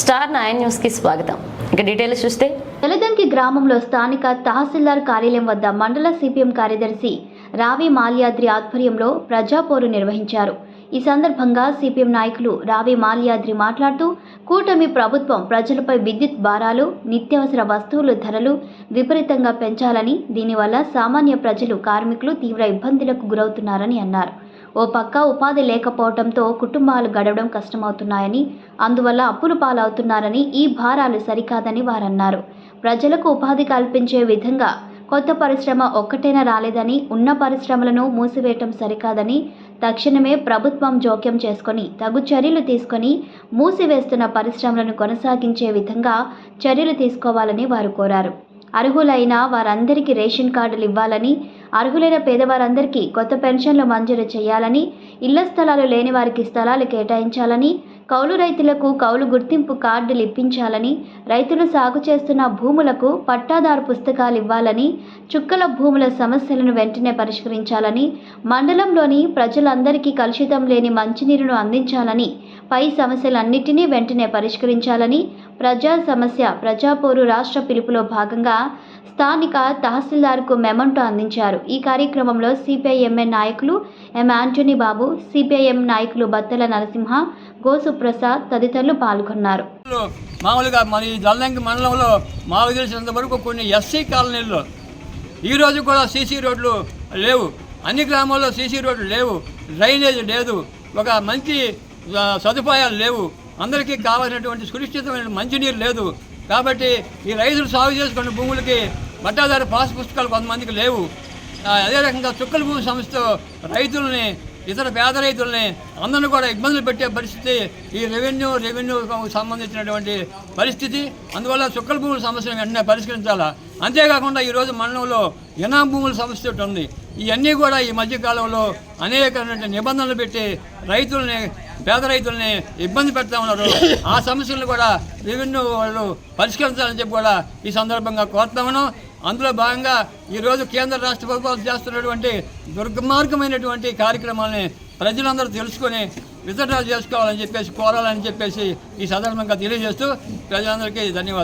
Star nine న్యూస్కి స్వాగతం. ఇక డీటెయిల్స్ చూస్తే తెలదంకి గ్రామంలో స్థానిక తహసీల్దార్ కార్యాలయం వద్ద మండల సిపిఎం కార్యదర్శి రావి మాల్యాద్రి ఆధ్వర్యంలో ప్రజాపోరు నిర్వహించారు. ఈ సందర్భంగా సిపిఎం నాయకులు రావి మాల్యాద్రి మాట్లాడుతూ కూటమి ప్రభుత్వం ప్రజలపై విద్యుత్ భారాలు నిత్యావసర వస్తువుల ధరలు విపరీతంగా పెంచాలని దీనివల్ల సామాన్య ప్రజలు కార్మికులు తీవ్ర ఇబ్బందులకు గురవుతున్నారని అన్నారు. ఓ పక్క ఉపాధి లేకపోవడంతో కుటుంబాలు గడవడం కష్టమవుతున్నాయని అందువల్ల అప్పులు పాలవుతున్నారని ఈ భారాలు సరికాదని వారన్నారు. ప్రజలకు ఉపాధి కల్పించే విధంగా కొత్త పరిశ్రమ ఒక్కటైనా రాలేదని ఉన్న పరిశ్రమలను మూసివేయటం సరికాదని తక్షణమే ప్రభుత్వం జోక్యం చేసుకొని తగు చర్యలు తీసుకొని మూసివేస్తున్న పరిశ్రమలను కొనసాగించే విధంగా చర్యలు తీసుకోవాలని వారు కోరారు. అర్హులైన వారందరికీ రేషన్ కార్డులు ఇవ్వాలని అర్హులైన పేదవారందరికీ కొత్త పెన్షన్లు మంజూరు చేయాలని ఇళ్ళ స్థలాలు లేని వారికి స్థలాలు కేటాయించాలని కౌలు రైతులకు కౌలు గుర్తింపు కార్డులు ఇప్పించాలని రైతులు సాగు చేస్తున్న భూములకు పట్టాదారు పుస్తకాలు ఇవ్వాలని చుక్కల భూముల సమస్యలను వెంటనే పరిష్కరించాలని మండలంలోని ప్రజలందరికీ కలుషితం లేని మంచినీరును అందించాలని పై సమస్యలన్నిటినీ వెంటనే పరిష్కరించాలని ప్రజా సమస్య ప్రజాపోరు రాష్ట్ర పిలుపులో భాగంగా స్థానిక తహసీల్దార్కు మెమంటో అందించారు. ఈ కార్యక్రమంలో సిపిఐఎంఎన్ నాయకులు ఎం ఆంటోనీ బాబు సిపిఐఎం నాయకులు బత్తల నరసింహ గోసు ప్రసాద్ తదితరులు పాల్గొన్నారు. మామూలుగా మన ఈ జల్లంకి మండలంలో మాకు తెలిసినంత వరకు కొన్ని ఎస్సీ కాలనీల్లో ఈరోజు కూడా సీసీ రోడ్లు లేవు. అన్ని గ్రామాల్లో సీసీ రోడ్లు లేవు. డ్రైనేజ్ లేదు. ఒక మంచి సదుపాయాలు లేవు. అందరికీ కావాల్సినటువంటి సురక్షితమైన మంచినీరు లేదు. కాబట్టి ఈ రైతులు సాగు చేసుకున్న భూములకి పట్టాదారు పాస్ పుస్తకాలు కొంతమందికి లేవు. అదే రకంగా చుక్కల భూమి సంస్థ రైతుల్ని ఇతర పేద రైతుల్ని అందరిని కూడా ఇబ్బందులు పెట్టే పరిస్థితి ఈ రెవెన్యూ రెవెన్యూ సంబంధించినటువంటి పరిస్థితి. అందువల్ల చుక్కల భూముల సమస్యను వెంటనే పరిష్కరించాలా? అంతేకాకుండా ఈరోజు మండలంలో ఇనాం భూముల సమస్య ఒకటి ఉంది. ఇవన్నీ కూడా ఈ మధ్యకాలంలో అనేక నిబంధనలు పెట్టి రైతుల్ని పేద రైతుల్ని ఇబ్బంది పెడతా ఉన్నారు. ఆ సమస్యలను కూడా రెవెన్యూ వాళ్ళు పరిష్కరించాలని చెప్పి కూడా ఈ సందర్భంగా కోరుతా ఉన్నాం. అందులో భాగంగా ఈరోజు కేంద్ర రాష్ట్ర ప్రభుత్వాలు చేస్తున్నటువంటి దుర్గమార్గమైనటువంటి కార్యక్రమాలని ప్రజలందరూ తెలుసుకొని విత్డ్రా చేసుకోవాలని చెప్పేసి కోరాలని చెప్పేసి ఈ సందర్భంగా తెలియజేస్తూ ప్రజలందరికీ ధన్యవాదాలు.